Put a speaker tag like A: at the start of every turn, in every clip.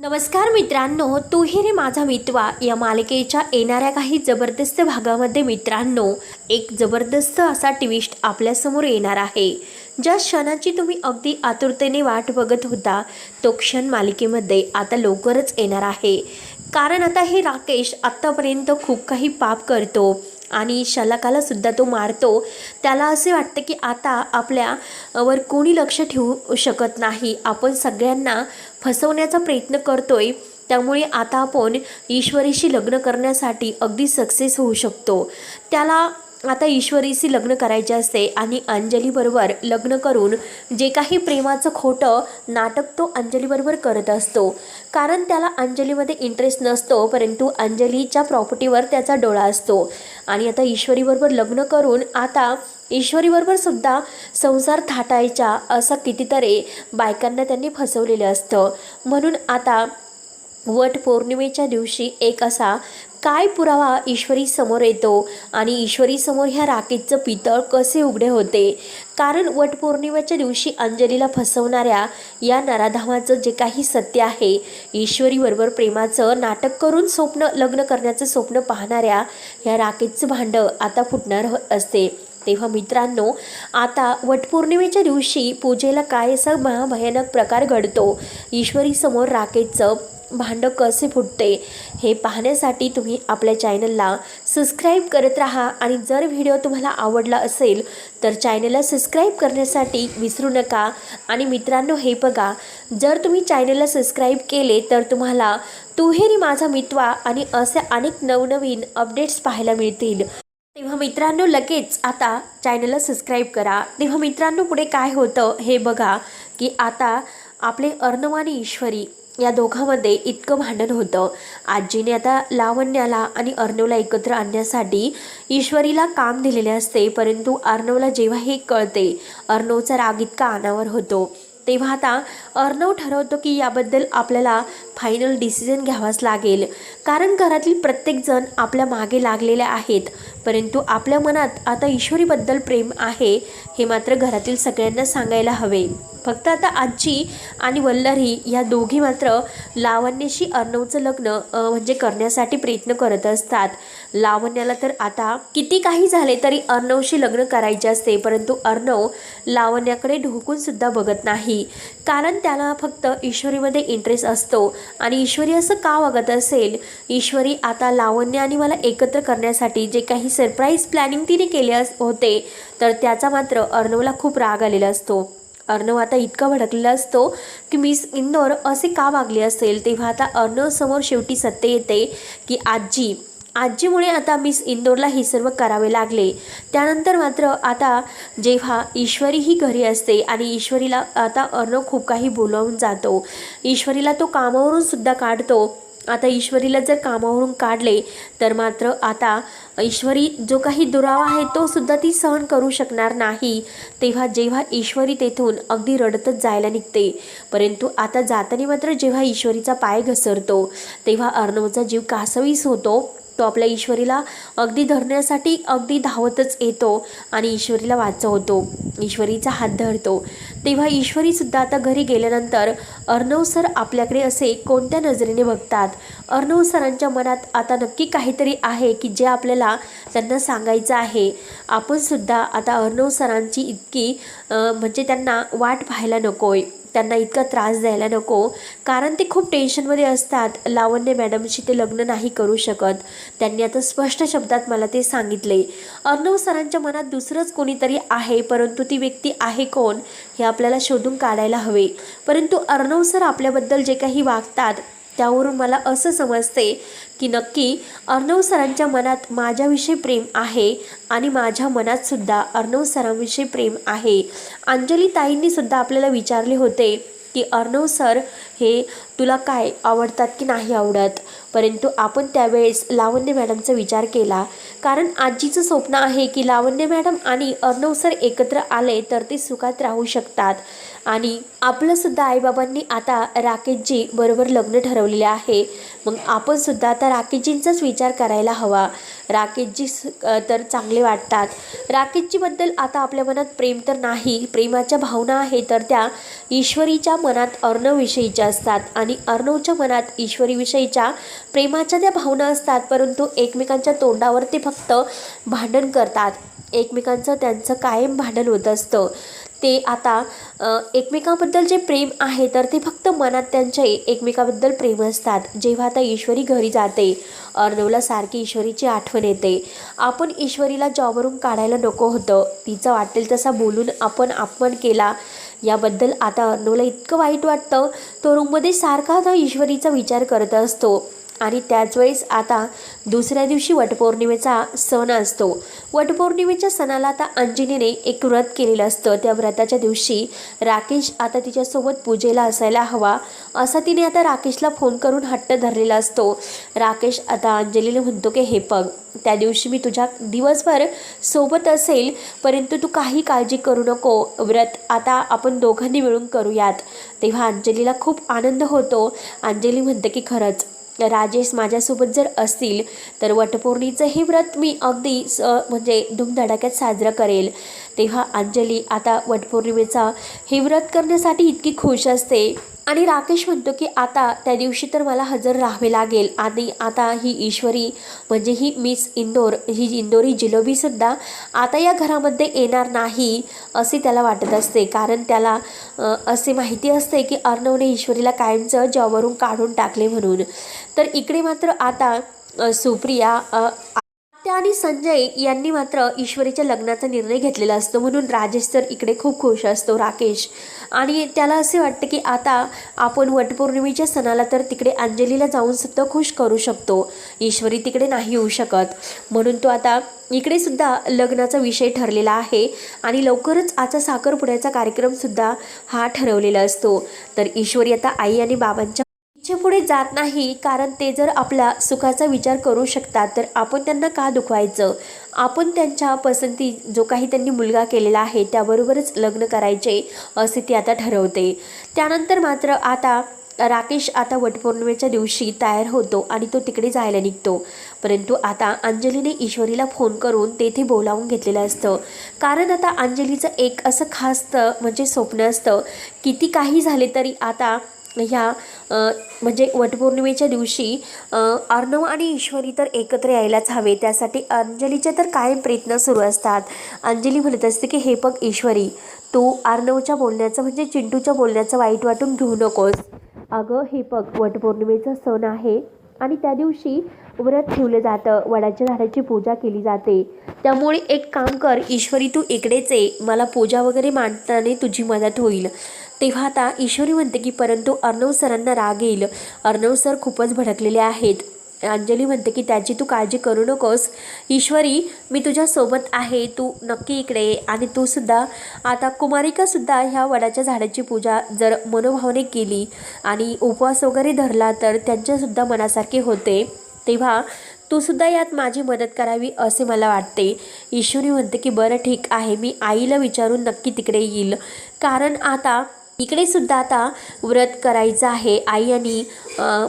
A: नमस्कार मित्रांनो तू रे माझा मितवा या मालिकेच्या येणाऱ्या काही जबरदस्त भागामध्ये मित्रांनो एक जबरदस्त असा ट्विस्ट आपल्यासमोर येणार आहे. ज्या क्षणाची तुम्ही अगदी आतुरतेने वाट बघत होता तो क्षण मालिकेमध्ये आता लवकरच येणार आहे. कारण आता हे राकेश आत्तापर्यंत खूप काही पाप करतो आणि शलाकाला सुद्धा तो मारतो. त्याला असे वाटतं की आता आपल्या वर कोणी लक्ष ठेवू शकत नाही. आपण सगळ्यांना फसवण्याचा प्रयत्न करतोय. त्यामुळे आता आपण ईश्वरीशी लग्न करण्यासाठी अगदी सक्सेस होऊ शकतो. त्याला आता ईश्वरीशी लग्न करायचे असते आणि अंजलीबरोबर लग्न करून जे काही प्रेमाचं खोटं नाटक तो अंजलीबरोबर करत असतो. कारण त्याला अंजलीमध्ये इंटरेस्ट नसतो परंतु अंजलीच्या प्रॉपर्टीवर त्याचा डोळा असतो. आणि आता ईश्वरीबरोबर लग्न करून आता ईश्वरीबरोबर सुद्धा संसार थाटायच्या असं कितीतरी बायकांना त्यांनी फसवलेलं असतं. म्हणून आता वट पौर्णिमेच्या दिवशी एक असा काय पुरावा ईश्वरी समोर येतो आणि ईश्वरी समोर ह्या राकेशचं पितळ कसे उघडे होते? कारण वटपौर्णिमेच्या दिवशी अंजलीला फसवणाऱ्या या नराधामाचं जे काही सत्य आहे ईश्वरीबरोबर प्रेमाचं नाटक करून स्वप्न लग्न करण्याचं स्वप्न पाहणाऱ्या या राकेशचं भांडं आता फुटणार असते. तेव्हा मित्रांनो आता वटपौर्णिमेच्या दिवशी पूजेला काय असा महाभयानक प्रकार घडतो? ईश्वरीसमोर राकेशचं भांडं कसे फुटते? हे पाहण्यासाठी तुम्ही आपल्या चॅनलला सबस्क्राईब करत राहा आणि जर व्हिडिओ तुम्हाला आवडला असेल तर चॅनलला सबस्क्राईब करण्यासाठी विसरू नका. आणि मित्रांनो हे बघा जर तुम्ही चॅनलला सबस्क्राईब केले तर तुम्हाला तुहेरी माझा मितवा आणि असे अनेक नवनवीन अपडेट्स पाहायला मिळतील. तेव्हा मित्रांनो लगेच आता चॅनलला सबस्क्राईब करा. तेव्हा मित्रांनो पुढे काय होतं हे बघा की आता आपले अर्णव आणि ईश्वरी या दोघांमध्ये इतकं भांडण होतं. आजीने आता लावण्याला आणि अर्णवला एकत्र आणण्यासाठी ईश्वरीला काम दिलेले असते परंतु अर्णवला जेव्हा हे कळते अर्णवचा राग इतका अनावर होतो. तेव्हा आता अर्णव ठरवतो की याबद्दल आपल्याला फायनल डिसिजन घ्यावाच लागेल. कारण घरातील प्रत्येकजण आपल्या मागे लागलेले आहेत. परंतु आपल्या मनात आता ईश्वरीबद्दल प्रेम आहे हे मात्र घरातील सगळ्यांना सांगायला हवे. फक्त आता आजी आणि वल्लरी या दोघी मात्र लावण्याशी अर्णवचं लग्न म्हणजे करण्यासाठी प्रयत्न करत असतात. लावण्याला तर आता किती काही झाले तरी अर्णवशी लग्न करायचे असते परंतु अर्णव लावण्याकडे ढोकून सुद्धा बघत नाही. कारण त्याला फक्त ईश्वरीमध्ये इंटरेस्ट असतो. आणि ईश्वरी असं का वागत असेल? ईश्वरी आता लावण्य आणि मला एकत्र करण्यासाठी जे काही सरप्राईज प्लॅनिंग तिने केले अस- होते तर त्याचा मात्र अर्णवला खूप राग आलेला असतो. अर्णव आता इतका भडकलेला असतो की मिस इंदोर असे का वागले असेल? तेव्हा आता अर्णव समोर शेवटी सत्य येते की आजी आजीमुळे आता मिस इंदोरला हे सर्व करावे लागले. त्यानंतर मात्र आता जेव्हा ईश्वरी ही घरी असते आणि ईश्वरीला आता अर्णव खूप काही बोलावून जातो. ईश्वरीला तो कामावरून सुद्धा काढतो. आता ईश्वरीला जर कामावरून काढले तर मात्र आता ईश्वरी जो काही दुरावा आहे तो सुद्धा ती सहन करू शकणार नाही. तेव्हा जेव्हा ईश्वरी तेथून अगदी रडतच जायला निघते. परंतु आता जाताना मात्र जेव्हा ईश्वरीचा पाय घसरतो तेव्हा अर्णवचा जीव कासवीस होतो. तो आपल्या ईश्वरीला अगदी धरण्यासाठी अगदी धावतच येतो आणि ईश्वरीला वाचवतो. ईश्वरीचा हात धरतो. तेव्हा ईश्वरीसुद्धा आता घरी गेल्यानंतर अर्णव सर आपल्याकडे असे कोणत्या नजरेने बघतात? अर्णव सरांच्या मनात आता नक्की काहीतरी आहे की जे आपल्याला त्यांना सांगायचं आहे. आपण सुद्धा आता अर्णव सरांची इतकी म्हणजे त्यांना वाट पाहायला नकोय. त्यांना इतका त्रास द्यायला नको. कारण ते खूप टेन्शनमध्ये असतात. लावण्य मॅडमशी ते लग्न नाही करू शकत. त्यांनी आता स्पष्ट शब्दात मला ते सांगितले. अर्णव सरांच्या मनात दुसरंच कोणीतरी आहे परंतु ती व्यक्ती आहे कोण? हे आपल्याला शोधून काढायला हवे. परंतु अर्णव सर आपल्याबद्दल जे काही वागतात त्यावरून मला असं समजते की नक्की अर्णव सरांच्या मनात माझ्याविषयी प्रेम आहे आणि माझ्या मनात सुद्धा अर्णव सरांविषयी प्रेम आहे. अंजली ताईंनीसुद्धा आपल्याला विचारले होते की अर्णव सर हे तुला काय आवडतात की नाही आवडत? परंतु आपण त्यावेळेस लावण्य मॅडमचा विचार केला. कारण आजीचं स्वप्न आहे की लावण्य मॅडम आणि अर्णव सर एकत्र आले तर ते सुखात राहू शकतात. आणि आपलंसुद्धा आईबाबांनी आता राकेशजी बरोबर लग्न ठरवलेले आहे. मग आपणसुद्धा आता राकेशजींचाच विचार करायला हवा. राकेशजी तर चांगले वाटतात. राकेशजीबद्दल आता आपल्या मनात प्रेम तर नाही. प्रेमाच्या भावना आहे तर त्या ईश्वरीच्या मनात अर्णवविषयीच्या असतात आणि अर्णवच्या मनात ईश्वरीविषयीच्या प्रेमाच्या त्या भावना असतात. परंतु एकमेकांच्या तोंडावर ते फक्त भांडण करतात. एकमेकांचं त्यांचं कायम भांडण होत असतं. ते आता एकमेकाबद्दल जे प्रेम आहे तर ते फक्त मनात त्यांचे एकमेकाबद्दल प्रेम असतात. जेव्हा आता ईश्वरी घरी जाते अर्णवला सारखी ईश्वरीची आठवण येते. आपण ईश्वरीला जॉबवरून काढायला नको होतं. तिचं वाटेल तसा बोलून आपण अपमान केला. याबद्दल आता अर्णवला इतकं वाईट वाटतं तो रूममध्ये सारखा आता ईश्वरीचा विचार करत असतो. आणि त्याचवेळेस आता दुसऱ्या दिवशी वटपौर्णिमेचा सण असतो. वटपौर्णिमेच्या सणाला आता अंजनीने एक व्रत केलेलं असतं. त्या व्रताच्या दिवशी राकेश आता तिच्यासोबत पूजेला असायला हवा. असा तिने आता राकेशला फोन करून हट्ट धरलेला असतो. राकेश आता अंजलीला म्हणतो की हे पग त्या दिवशी मी तुझ्या दिवसभर सोबत असेल परंतु तू काही काळजी करू नको. व्रत आता आपण दोघांनी मिळून करूयात. तेव्हा अंजलीला खूप आनंद होतो. अंजली म्हणते की खरंच राजेश माझ्यासोबत जर असतील तर वटपौर्णिचं हे व्रत मी अगदी स म्हणजे धूमधडाक्यात साजरं करेल. तेव्हा अंजली आता वटपौर्णिमेचा हे व्रत करण्यासाठी इतकी खुश असते. आणि राकेश म्हणतो की आता त्या दिवशी तर मला हजर राहावे लागेल. आणि आता ही ईश्वरी म्हणजे ही मिस इंदोर ही इंदोरी जिलोबीसुद्धा आता या घरामध्ये येणार नाही असे त्याला वाटत असते. कारण त्याला असे माहिती असते की अर्णवने ईश्वरीला कायमचं जॉबवरून काढून टाकले म्हणून. तर इकडे मात्र आता सुप्रिया अ, आणि संजय यांनी मात्र ईश्वरीच्या लग्नाचा निर्णय घेतलेला असतो म्हणून राजेश तर इकडे खूप खुश असतो राकेश. आणि त्याला असे वाटतं की आता आपण वटपौर्णिमेच्या सणाला तर तिकडे अंजलीला जाऊन सुद्धा खुश करू शकतो. ईश्वरी तिकडे नाही येऊ शकत. म्हणून तो आता इकडे सुद्धा लग्नाचा विषय ठरलेला आहे आणि लवकरच आजचा साखरपुड्याचा कार्यक्रमसुद्धा हा ठरवलेला असतो. तर ईश्वरी आता आई आणि बाबांच्या पुढे जात नाही कारण ते जर आपला सुखाचा विचार करू शकतात तर आपण त्यांना का दुखवायचं? आपण त्यांच्या पसंती जो काही त्यांनी मुलगा केलेला आहे त्याबरोबरच लग्न करायचे असे ती आता ठरवते. त्यानंतर मात्र आता राकेश आता वटपौर्णिमेच्या दिवशी तयार होतो आणि तो तिकडे जायला निघतो. परंतु आता अंजलीने ईश्वरीला फोन करून तेथे बोलावून घेतलेलं असतं. कारण आता अंजलीचं एक असं खास म्हणजे स्वप्न असतं किती काही झाले तरी आता ह्या म्हणजे वटपौर्णिमेच्या दिवशी अर्णव आणि ईश्वरी तर एकत्र यायलाच हवे. त्यासाठी अंजलीचे तर कायम प्रयत्न सुरू असतात. अंजली म्हणत असते की हे बघ ईश्वरी तू अर्णवच्या बोलण्याचं म्हणजे चिंटूच्या बोलण्याचं वाईट वाटून घेऊ नकोस. अगं हे बघ वटपौर्णिमेचा सण आहे आणि त्या दिवशी व्रत ठेवलं जातं. वडाच्या झाडाची पूजा केली जाते. त्यामुळे एक काम कर ईश्वरी तू इकडेच ये. मला पूजा वगैरे मांडताना तुझी मदत होईल. तेव्हा आता ईश्वरी म्हणते की परंतु अर्णव सरांना राग येईल. अर्णव सर खूपच भडकलेले आहेत. अंजली म्हणते की त्याची तू काळजी करू नकोस. ईश्वरी मी तुझ्यासोबत आहे. तू नक्की इकडे आणि तूसुद्धा आता कुमारिकासुद्धा ह्या वडाच्या झाडाची पूजा जर मनोभावने केली आणि उपवास वगैरे धरला तर त्यांच्यासुद्धा मनासारखे होते. तेव्हा तूसुद्धा यात माझी मदत करावी असे मला वाटते. ईश्वरी म्हणते की बरं ठीक आहे. मी आईला विचारून नक्की तिकडे येईल. कारण आता इकडे सुद्धा आता व्रत करायचं आहे. आई आणि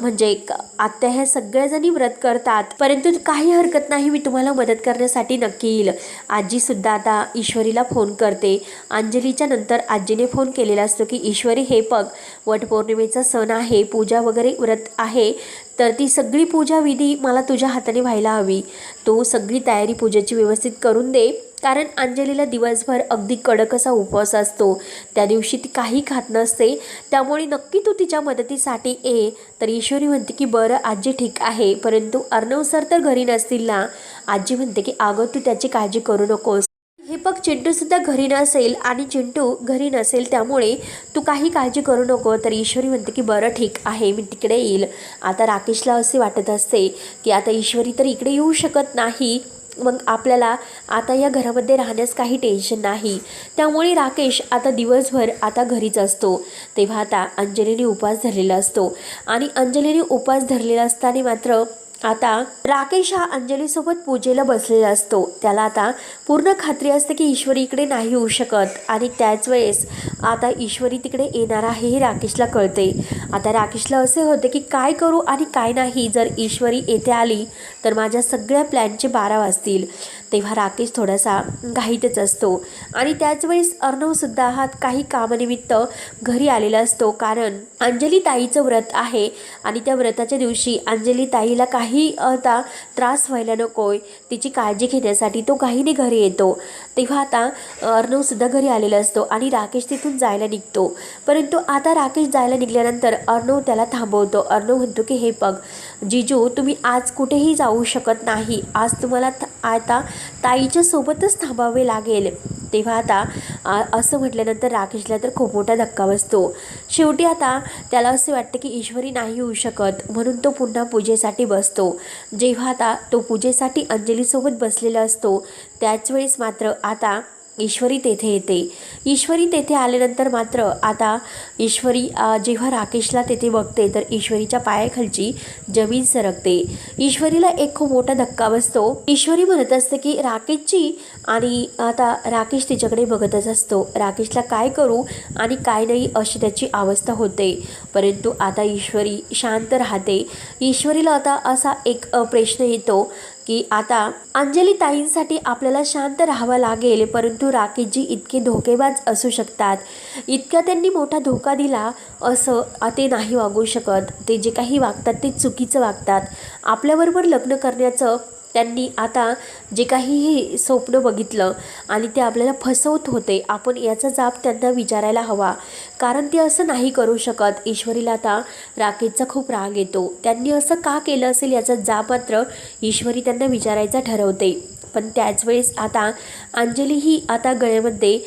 A: म्हणजे क- आत्या ह्या सगळ्याजणी व्रत करतात. परंतु काही हरकत नाही मी तुम्हाला मदत करण्यासाठी नक्की येईल. आजीसुद्धा आता ईश्वरीला फोन करते. अंजलीच्या नंतर आजीने फोन केलेला असतो की ईश्वरी हे पग वटपौर्णिमेचा सण आहे पूजा वगैरे व्रत आहे. तर ती सगळी पूजा विधी मला तुझ्या हाताने व्हायला हवी. तू सगळी तयारी पूजेची व्यवस्थित करून दे. कारण अंजलीला दिवसभर अगदी कडक असा उपवास असतो. त्या दिवशी ती काही खात नसते. त्यामुळे नक्की तू तिच्या मदतीसाठी ये. तर ईश्वरी म्हणते की बरं आजी ठीक आहे. परंतु अर्णव सर तर घरी नसतील ना आजी म्हणते की अगं तू त्याची काळजी करू नकोस. हे बघ चिंटूसुद्धा घरी नसेल आणि चिंटू घरी नसेल त्यामुळे तू काही काळजी करू नको तर ईश्वरी म्हणते की बरं ठीक आहे. मी तिकडे येईल. आता राकेशला असे वाटत असते की आता ईश्वरी तर इकडे येऊ शकत नाही. मग आपल्याला आता या घरामध्ये राहण्यास काही टेन्शन नाही. त्यामुळे राकेश आता दिवसभर आता घरीच असतो. तेव्हा आता अंजलीने उपवास धरलेला असतो. आणि अंजलीने उपवास धरलेला असताना मात्र आता राकेश हा अंजलीसोबत पूजेला बसलेला असतो. त्याला आता पूर्ण खात्री असते की ईश्वरी इकडे नाही होऊ शकत आणि त्याच वेळेस आता ईश्वरी तिकडे येणार आहे हे राकेशला कळते. आता राकेशला असे होते की काय करू आणि काय नाही जर ईश्वरी येथे आली तर माझ्या सगळ्या प्लॅनचे बारा वाजतील. तेव्हा राकेश थोडासा घाईतच असतो. आणि त्याचवेळेस अर्णवसुद्धा हा काही कामानिमित्त घरी आलेला असतो. कारण अंजली ताईचं व्रत आहे आणि त्या व्रताच्या दिवशी अंजली ताईला काही आता त्रास व्हायला नकोय. तिची काळजी घेण्यासाठी तो घाईने घरी येतो. तेव्हा आता अर्णवसुद्धा घरी आलेला असतो आणि राकेश तिथून जायला निघतो. परंतु आता राकेश जायला निघाल्यानंतर अर्णव त्याला थांबवतो. अर्णव म्हणतो की हे बघ जिजू तुम्ही आज कुठेही जाऊ शकत नाही. आज तुम्हाला आता ताईच्या सोबतच थांबावे लागेल. तेव्हा आता असं म्हटल्यानंतर राकेशला तर खूप मोठा धक्का बसतो. शेवटी आता त्याला असे वाटतं की ईश्वरी नाही येऊ शकत म्हणून तो पुन्हा पूजेसाठी बसतो. जेव्हा आता तो पूजेसाठी अंजलीसोबत बसलेला असतो त्याच वेळेस मात्र आता ईश्वरी तेथे येते. ईश्वरी तेथे आल्यानंतर मात्र आता ईश्वरी जेव्हा राकेशला तेथे बघते तर ईश्वरीच्या पायाखालची जमीन सरकते. ईश्वरीला एक खूप मोठा धक्का बसतो. ईश्वरी म्हणत असते की राकेशची आणि आता राकेश तिच्याकडे बघतच असतो. राकेशला काय करू आणि काय नाही अशी त्याची अवस्था होते. परंतु आता ईश्वरी शांत राहते. ईश्वरीला आता असा एक प्रश्न येतो की आता अंजली ताईंसाठी आपल्याला शांत राहावं लागेल परंतु राकेशजी इतके धोकेबाज असू शकतात. इतका त्यांनी मोठा धोका दिला असं ते नाही वागू शकत. ते जे काही वागतात ते चुकीचं वागतात. आपल्याबरोबर लग्न करण्याचं त्यांनी आता जे काही हे स्वप्न बघितलं आणि ते आपल्याला फसवत होते आपण याचा जाब त्यांना विचारायला हवा. कारण ते असं नाही करू शकत. ईश्वरीला आता राकेशचा खूप राग येतो. त्यांनी असं का केलं असेल याचा जाब मात्र ईश्वरी त्यांना विचारायचा ठरवते. पण त्याच वेळेस आता अंजली ही आता गळ्यामध्ये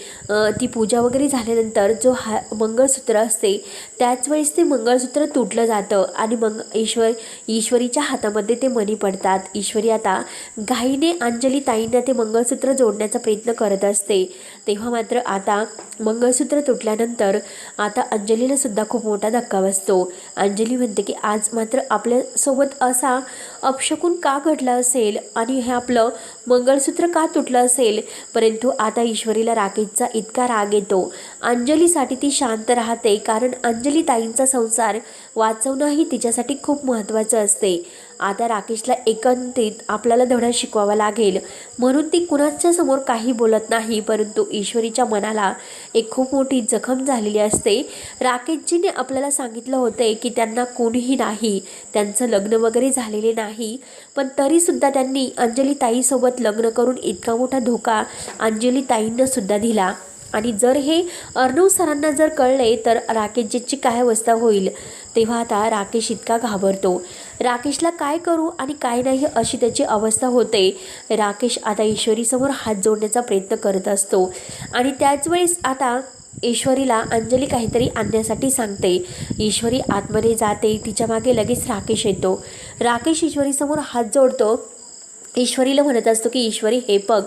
A: ती पूजा वगैरे झाल्यानंतर जो हा मंगळसूत्र असते त्याच वेळेस ते मंगळसूत्र तुटलं जातं आणि मंग ईश्वर ईश्वरीच्या हातामध्ये ते मणी पडतात. ईश्वरी आता घाईने अंजली ताईंना ते मंगळसूत्र जोडण्याचा प्रयत्न करत असते. तेव्हा मात्र आता मंगळसूत्र तुटल्यानंतर आता अंजलीला सुद्धा खूप मोठा धक्का बसतो. अंजली म्हणते की आज मात्र आपल्यासोबत असा अपशकून का घडला असेल आणि हे आपलं मंगळसूत्र का तुटलं असेल? परंतु आता ईश्वरीला राकेशचा इतका राग येतो. अंजलीसाठी ती शांत राहते कारण अंजली ताईंचा संसार वाचवणंही तिच्यासाठी खूप महत्त्वाचं असते. आता राकेशला एकंदरीत आपल्याला धडा शिकवावा लागेल. म्हणून ती कुणाच्या समोर काही बोलत नाही परंतु ईश्वरीच्या मनाला एक खूप मोठी जखम झालेली असते. राकेशजीने आपल्याला सांगितलं होते की त्यांना कोणीही नाही त्यांचं लग्न वगैरे झालेले नाही पण तरीसुद्धा त्यांनी अंजली ताईसोबत लग्न करून इतका मोठा धोका अंजली ताईंनासुद्धा दिला. आणि जर हे अर्णव सरांना जर कळले तर राकेशजीची काय अवस्था होईल? तेव्हा आता राकेश इतका घाबरतो. राकेशला काय करू आणि काय नाही अशी त्याची अवस्था होते. राकेश आता ईश्वरीसमोर हात जोडण्याचा प्रयत्न करत असतो. आणि त्याच वेळेस आता ईश्वरीला अंजली काहीतरी आणण्यासाठी सांगते. ईश्वरी आतमध्ये जाते तिच्यामागे लगेच राकेश येतो. राकेश ईश्वरीसमोर हात जोडतो. ईश्वरीला म्हणत असतो की ईश्वरी हे बघ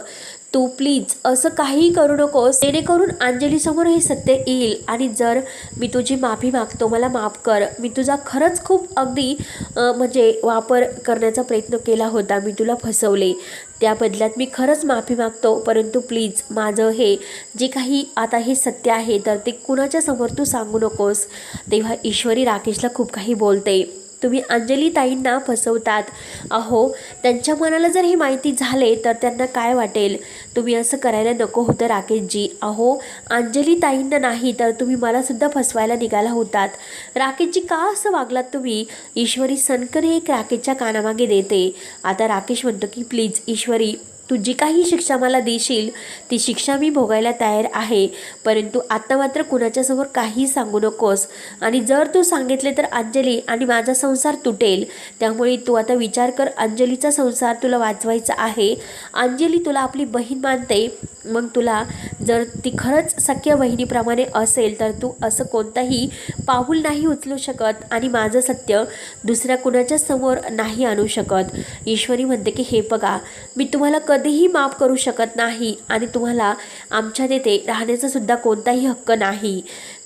A: तू प्लीज असं काहीही करू नकोस. जेणेकरून अंजलीसमोर हे सत्य येईल. आणि जर मी तुझी माफी मागतो मला माफ कर. मी तुझा खरंच खूप अगदी म्हणजे वापर करण्याचा प्रयत्न केला होता. मी तुला फसवले. त्या बदल्यात मी खरंच माफी मागतो. परंतु प्लीज माझं हे जे काही आता हे सत्य आहे तर ते कुणाच्या समोर तू सांगू नकोस. तेव्हा ईश्वरी राकेशला खूप काही बोलते. तुम्ही अंजलीताईंना फसवतात. अहो त्यांच्या मनाला जर ही माहिती झाले तर त्यांना काय वाटेल? तुम्ही असं करायला नको होतं राकेशजी. अहो अंजलीताईंना नाही तर तुम्ही मलासुद्धा फसवायला निघाला होतात. राकेशजी का असं वागलात तुम्ही? ईश्वरी सनकन एक राकेशच्या कानामागे देते. आता राकेश म्हणतो की प्लीज ईश्वरी तू जी काही शिक्षा मला देशील ती शिक्षा मी भोगायला तयार आहे. परंतु आत्ता मात्र कुणाच्यासमोर काही सांगू नकोस. आणि जर तू सांगितले तर अंजली आणि माझा संसार तुटेल. त्यामुळे तू आता विचार कर अंजलीचा संसार तुला वाचवायचा आहे. अंजली तुला आपली बहीण मानते. मग तुला जर ती खरंच सख्या बहिणीप्रमाणे असेल तर तू असं कोणताही पाऊल नाही उचलू शकत आणि माझं सत्य दुसऱ्या कुणाच्या समोर नाही आणू शकत. ईश्वरी म्हणते की हे बघा मी तुम्हाला कधीही माफ करू शकत नाही आणि तुम्हाला आमच्या तेथे राहण्याचा सुद्धा कोणताही हक्क नाही.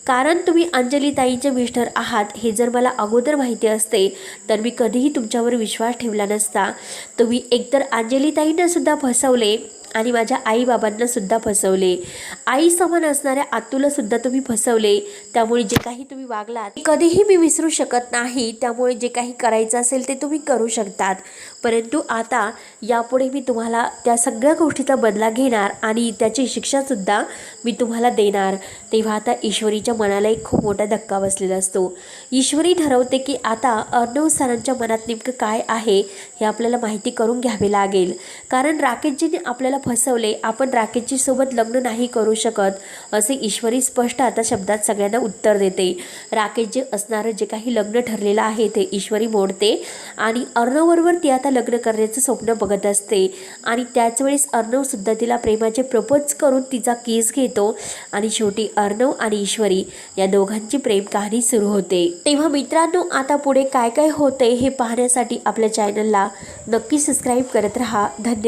A: कारण तुम्ही अंजली ताईंचे मिस्टर आहात हे जर मला अगोदर माहिती असते तर मी कधीही तुमच्यावर विश्वास ठेवला नसता. तुम्ही एकतर अंजली फसवले आणि माझ्या आईबाबांना सुद्धा फसवले. आई समान असणाऱ्या आतूला सुद्धा तुम्ही फसवले. त्यामुळे जे काही तुम्ही वागलात ते कधीही मी विसरू शकत नाही. त्यामुळे जे काही करायचं असेल ते तुम्ही करू शकतात. परंतु आता यापुढे मी तुम्हाला त्या सगळ्या गोष्टीचा बदला घेणार आणि त्याची शिक्षासुद्धा मी तुम्हाला देणार. तेव्हा आता ईश्वरीच्या मनाला एक खूप मोठा धक्का बसलेला असतो. ईश्वरी ठरवते की आता अर्णव सरांच्या मनात नेमकं काय आहे हे आपल्याला माहिती करून घ्यावे लागेल. कारण राकेशजीने आपल्याला फसवले आपण राकेशची सोबत लग्न नाही करू शकत असे ईश्वरी स्पष्ट आता शब्दात सगळ्यांना उत्तर देते. राकेश जे असणारं जे काही लग्न ठरलेलं आहे ते ईश्वरी मोडते आणि अर्णवबरोबर ती आता लग्न करण्याचं स्वप्न बघत असते. आणि त्याच वेळेस अर्णवसुद्धा तिला प्रेमाचे प्रपोज करून तिचा केस घेतो आणि शेवटी अर्णव आणि ईश्वरी या दोघांची प्रेम कहाणी सुरू होते. तेव्हा मित्रांनो आता पुढे काय काय होते हे पाहण्यासाठी आपल्या चॅनलला नक्की सबस्क्राईब करत राहा. धन्यवाद.